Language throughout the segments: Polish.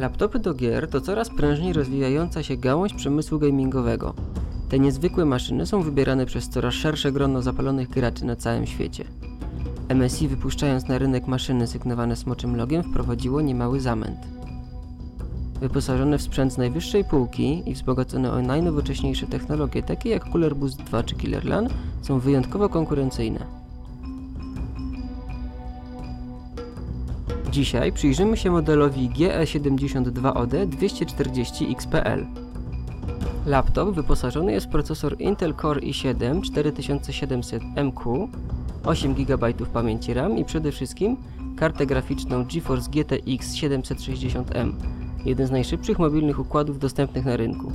Laptopy do gier to coraz prężniej rozwijająca się gałąź przemysłu gamingowego. Te niezwykłe maszyny są wybierane przez coraz szersze grono zapalonych graczy na całym świecie. MSI wypuszczając na rynek maszyny sygnowane smoczym logiem wprowadziło niemały zamęt. Wyposażone w sprzęt z najwyższej półki i wzbogacone o najnowocześniejsze technologie takie jak Cooler Boost 2 czy Killer LAN są wyjątkowo konkurencyjne. Dzisiaj przyjrzymy się modelowi E GE72OD 240 XPL. Laptop wyposażony jest w procesor Intel Core i7 4700MQ, 8 GB pamięci RAM i przede wszystkim kartę graficzną GeForce GTX 760M, jeden z najszybszych mobilnych układów dostępnych na rynku.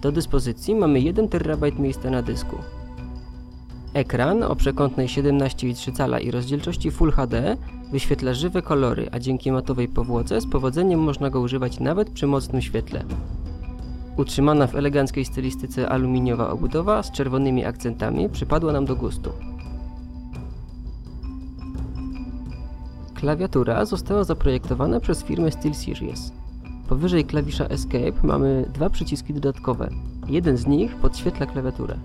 Do dyspozycji mamy 1 TB miejsca na dysku. Ekran o przekątnej 17,3 cala i rozdzielczości Full HD wyświetla żywe kolory, a dzięki matowej powłoce z powodzeniem można go używać nawet przy mocnym świetle. Utrzymana w eleganckiej stylistyce aluminiowa obudowa z czerwonymi akcentami przypadła nam do gustu. Klawiatura została zaprojektowana przez firmę SteelSeries. Powyżej klawisza Escape mamy dwa przyciski dodatkowe. Jeden z nich podświetla klawiaturę.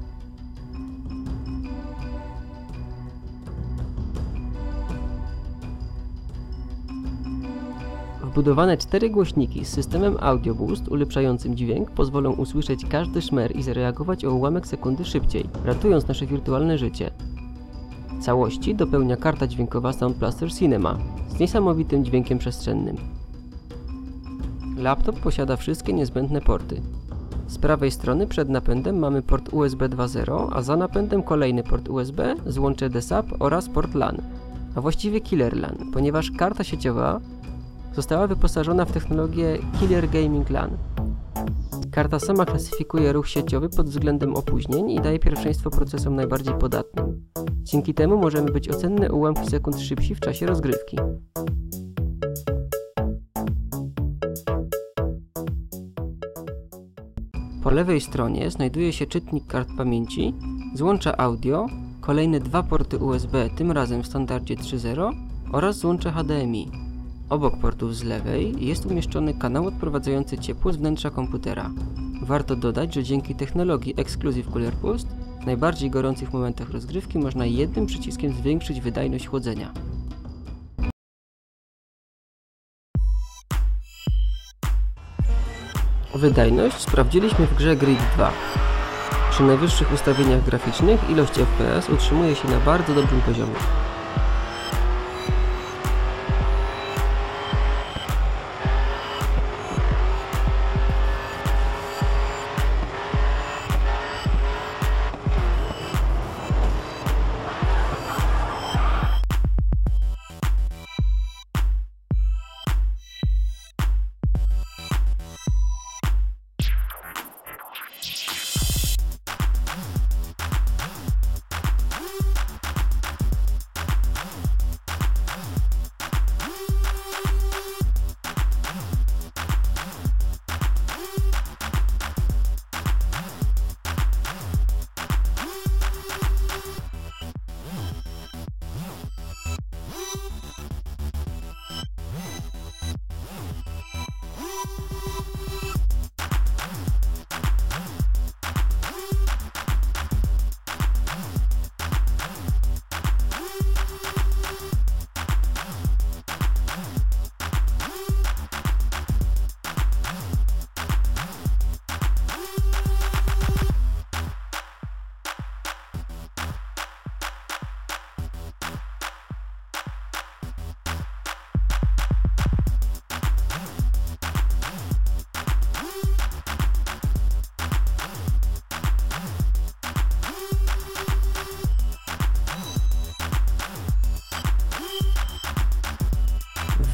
Wbudowane cztery głośniki z systemem Audio Boost ulepszającym dźwięk pozwolą usłyszeć każdy szmer i zareagować o ułamek sekundy szybciej, ratując nasze wirtualne życie. Całości dopełnia karta dźwiękowa Sound Blaster Cinema z niesamowitym dźwiękiem przestrzennym. Laptop posiada wszystkie niezbędne porty. Z prawej strony przed napędem mamy port USB 2.0, a za napędem kolejny port USB, złącze DSAP oraz port LAN, a właściwie Killer LAN, ponieważ karta sieciowa została wyposażona w technologię Killer Gaming LAN. Karta sama klasyfikuje ruch sieciowy pod względem opóźnień i daje pierwszeństwo procesom najbardziej podatnym. Dzięki temu możemy być o cenne ułamki sekund szybsi w czasie rozgrywki. Po lewej stronie znajduje się czytnik kart pamięci, złącza audio, kolejne dwa porty USB, tym razem w standardzie 3.0 oraz złącze HDMI. Obok portów z lewej jest umieszczony kanał odprowadzający ciepło z wnętrza komputera. Warto dodać, że dzięki technologii Exclusive Cooler Boost w najbardziej gorących momentach rozgrywki można jednym przyciskiem zwiększyć wydajność chłodzenia. Wydajność sprawdziliśmy w grze Grid 2. Przy najwyższych ustawieniach graficznych ilość FPS utrzymuje się na bardzo dobrym poziomie.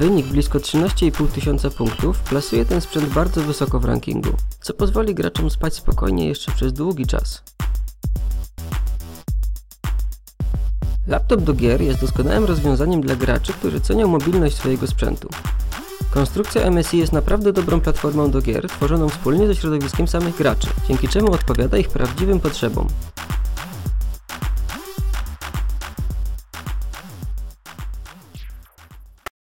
Wynik blisko 13,5 tysiąca punktów plasuje ten sprzęt bardzo wysoko w rankingu, co pozwoli graczom spać spokojnie jeszcze przez długi czas. Laptop do gier jest doskonałym rozwiązaniem dla graczy, którzy cenią mobilność swojego sprzętu. Konstrukcja MSI jest naprawdę dobrą platformą do gier, tworzoną wspólnie ze środowiskiem samych graczy, dzięki czemu odpowiada ich prawdziwym potrzebom.